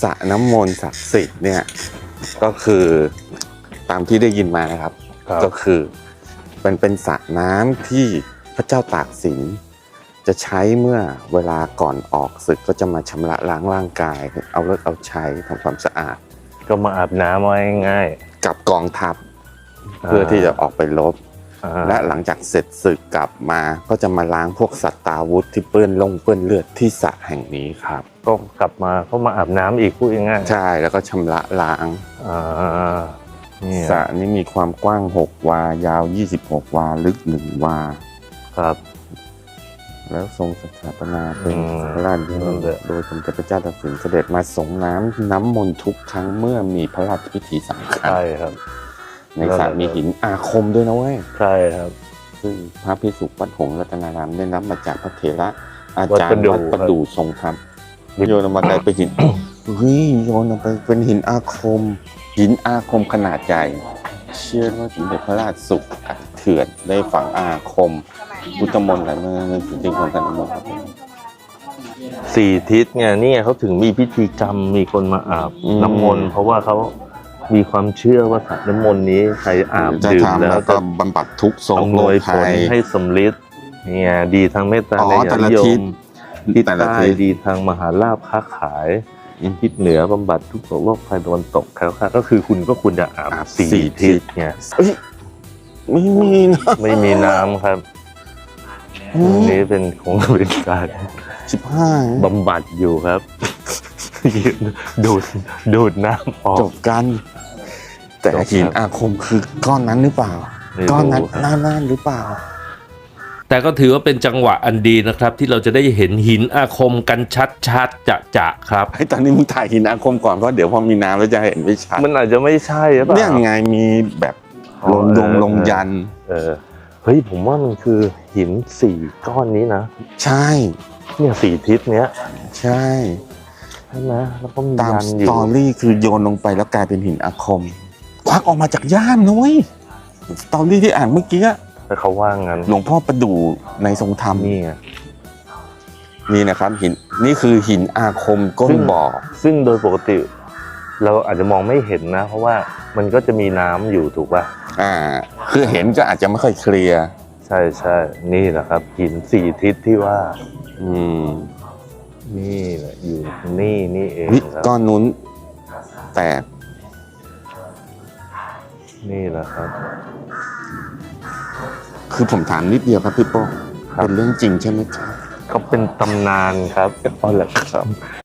สระน้ำมนต์ศักดิ์สิทธิ์เนี่ยก็คือตามที่ได้ยินมานะครับ ครับ ก็คือมันเป็นสระน้ำที่พระเจ้าตากสิน จะใช้เมื่อเวลาก่อนออกศึกก็จะมาชำระล้างร่างกาย เอาเลิกเอาใช้ทำความสะอาด ก็มาอาบน้ำไว้ง่ายกับกองทัพเพื่อที่จะออกไปรบอ่า และหลังจากเสร็จศึกกลับมาก็จะมาล้างพวกสัตว์ตาวุธที่เปื้อนลงเปื้อนเลือดที่สระแห่งนี้ครับ ก็กลับมาก็มาอาบน้ำอีกพูดง่ายๆใช่แล้วก็ชำระล้างอ่านี่สระนี้มีความกว้าง 6 วา ยาว 26 วา ลึก 1 วา ครับ แล้วทรงสถาปนาเป็นอืมพระราชนั่นแหละโดยสมเด็จพระเจ้าตากสินเสด็จมาส่งน้ำน้ำมนต์ทุกครั้งเมื่อมีพระราชพิธีสำคัญ ใช่ครับ ในสระมีหินอาคมด้วยนะเว้ยใช่ครับ ซึ่งพระพิสุวัดหงส์รัตนารามได้รับมาจากพระเถระอาวัดจารประย์ดู่วัดประดู่ทรงธรรมโยนออกมาได้เป็นหินเฮ้ยโยนออกไปเป็นหินอาคม หินอาคมขนาดใหญ่ เชื่อว่าสมเด็จพระราชสุขเถื่อนได้ฝังอาคมพุทธมนต์อะไรเมื่อถึงจริงของกันมนต์ครับสี่ทิศไงนี่ไงเขาถึงมีพิธีกรรมมีคนมาอาบอืมน้ำมนต์เพราะว่าเขา มีความเชื่อว่าสระน้ำมนต์นี้ใครอาบจะดื่มทำแล้แล้ววจะก็บำบัดทุกข์โศกอำนโรวยคผภัลย ให้สำลิดเนี่ยดีทางเมตตาอ๋อในแต่ละนิยทิศมทิศแต่ละใต้ทิศ ดีทางมหาลาภค้าขายอืมทิศเหนือบำบัดทุกโศกโรคภัยตะวันตกแคล้วคลาดก็คือคุณก็ควรจะอาบอาบสี่สี่ทิศทิศไงเอ้ยไม่มีนะไม่มีน้ำครับอืมอันนี้เป็นของเป็นการสิบห้าบำบัดอยู่ครับ ดูดดูดน้ำออกจบกัน แต่จบครับหินอาคมคือก้อนนั้นหรือเปล่า ไม่รู้ ก้อนนั้นครับหน้าน่านหรือเปล่า แต่ก็ถือว่าเป็นจังหวะอันดีนะครับ ที่เราจะได้เห็นหินอาคมกันชัดๆจะจะๆครับ ไอ้ตอนนี้มึงถ่ายหินอาคมก่อนเพราะเดี๋ยวพอมีน้ำแล้วจะเห็นไม่ชัดมันอาจจะไม่ใช่หรือเปล่า เนี่ยไงมีแบบอ๋อลงลงเออลงยัน เออเฮ้ยผมว่ามันคือหินสี่ก้อนนี้นะ ใช่ เนี่ยสี่ทิศเนี้ยใช่ ใช่ไหมแล้วก็มีตามยันสอยู่ตอรี่คือโยนลงไปแล้วกลายเป็นหินอาคม ควักออกมาจากย่ามนะเว้ยสตอรี่ที่อ่านเมื่อกี้อะแต่เขาว่างั้นหลวงพ่อประดู่ในทรงธรรมนี่ไงนี่นะครับหินนี่คือหินอาคมก้นซึ่งบ่อ ซึ่งโดยปกติ เราอาจจะมองไม่เห็นนะ เพราะว่ามันก็จะมีน้ำอยู่ถูกป่ะ อ่า คือเห็นก็อาจจะไม่ค่อยเคลียร์ใช่ใช่นี่แหละครับ หินสี่ทิศที่ว่า อืม นี่แหละอยู่ นี่นี่เองวิครับก้อนนู้นแตกนี่แหละครับ คือผมถามนิดเดียวครับพี่โป้ครับ เป็นเรื่องจริงใช่ไหมครับก็เป็นตำนานครับอ๋อเหรอครับ